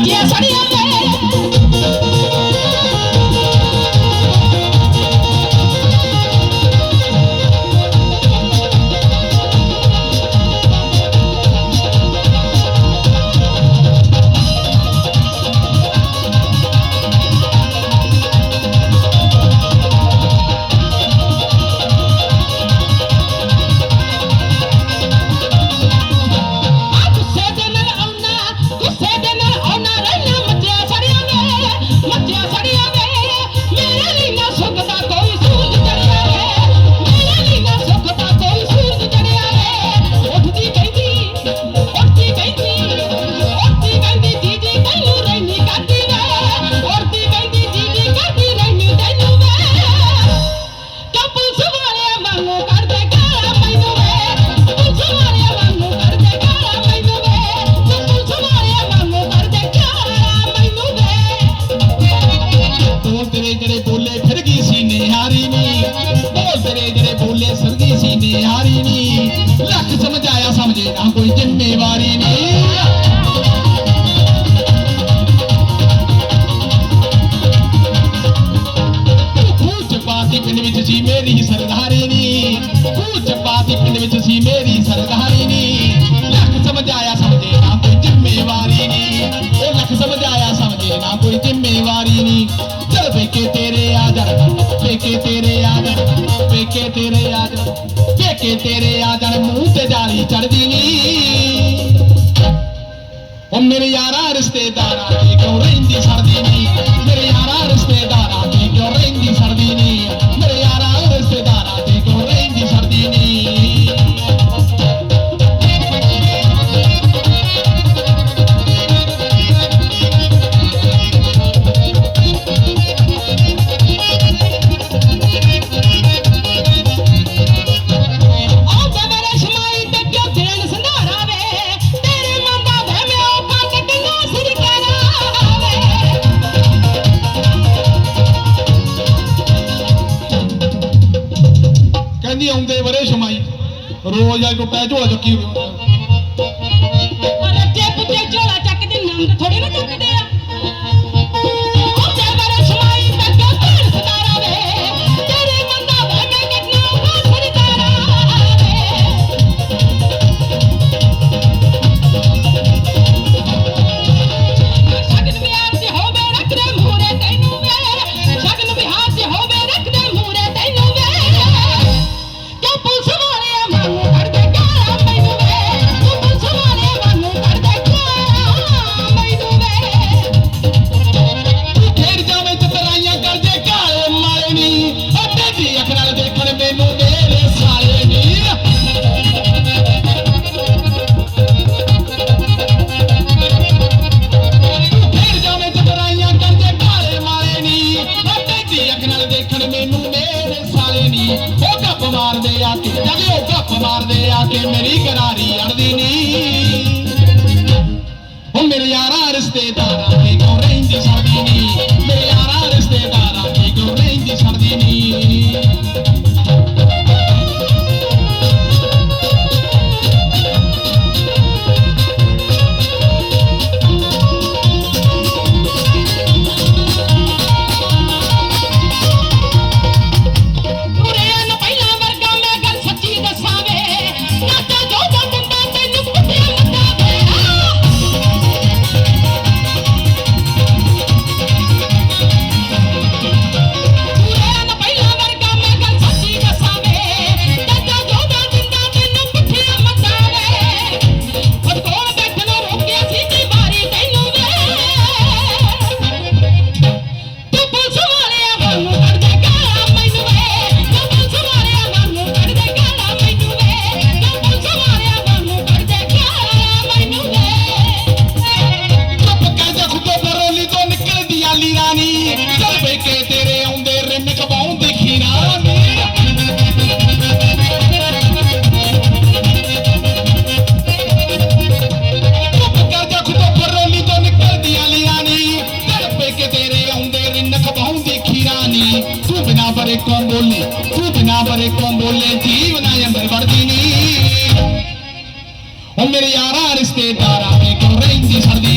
¡Y esa niña! ਪਿੰਡ ਵਿੱਚ ਸੀ ਮੇਰੀ ਸਰਦਾਰੀ ਨੀ। ਚੱਪਾ ਸੀ ਮੇਰੀ ਸਰਦਾਰੀ ਨੀ। ਲੱਖ ਸਮਝਾਇਆ ਸਮਝੇ ਨਾ ਕੋਈ ਜ਼ਿੰਮੇਵਾਰੀ ਨੀ। ਲੱਖ ਸਮਝਾਇਆ ਸਮਝੇ ਨਾ ਕੋਈ ਜ਼ਿੰਮੇਵਾਰੀ ਨੀ। ਚਲ ਵੇਖੇ ਤੇਰੇ ਆਦਰ ਵੇਖੇ ਤੇਰੇ ਆਦਰ ਵੇਖੇ ਤੇਰੇ ਆਦਰ ਵੇਖੇ ਤੇਰੇ ਆਦਰ, ਮੂੰਹ ਤੇ ਜਾਲੀ ਚੜਦੀ ਨੀ। ਉਹ ਮੇਰੇ ਯਾਰਾ ਰਿਸ਼ਤੇਦਾਰਾਂ ਦੀ ਕਿਉਂ ਰਹਿੰਦੀ ਸਰਦੀ ਨੀ। ਆਉਂਦੇ ਵਰੇ ਸਮਾਈ। ਰੋਜ਼ ਆ ਟੁੱਟਾ ਝੋਲਾ ਚੱਕੀ ਵੇਖਣ ਮੈਨੂੰ ਮੇਰੇ ਸਾਲੇ ਨੀ। ਉਹ ਗੱਪ ਮਾਰਦੇ ਆ ਤੇ ਜਗੇ ਉਹ ਗੱਪ ਮਾਰਦੇ ਆ ਤੇ ਮੇਰੀ ਕਰਾਰੀ ਅੜਦੀ ਨੀ। ਉਹ ਮੇਰੇ ਯਾਰਾ ਰਿਸ਼ਤੇਦਾਰਾਂ ਬਿਨਾ ਪਰੇ ਕੋਮ ਬੋਲੀ? ਤੂੰ ਬਿਨਾ ਪਰੇ ਕੋਮ ਬੋਲੇ? ਜੀਵਨ ਅੰਦਰ ਵੜਦੀ ਨਹੀਂ ਉਹ ਮੇਰੇ ਯਾਰਾ, ਰਿਸ਼ਤੇਦਾਰਾਂ ਦੇ ਕੋਲ ਰਹਿੰਦੀ ਛੜਦੀ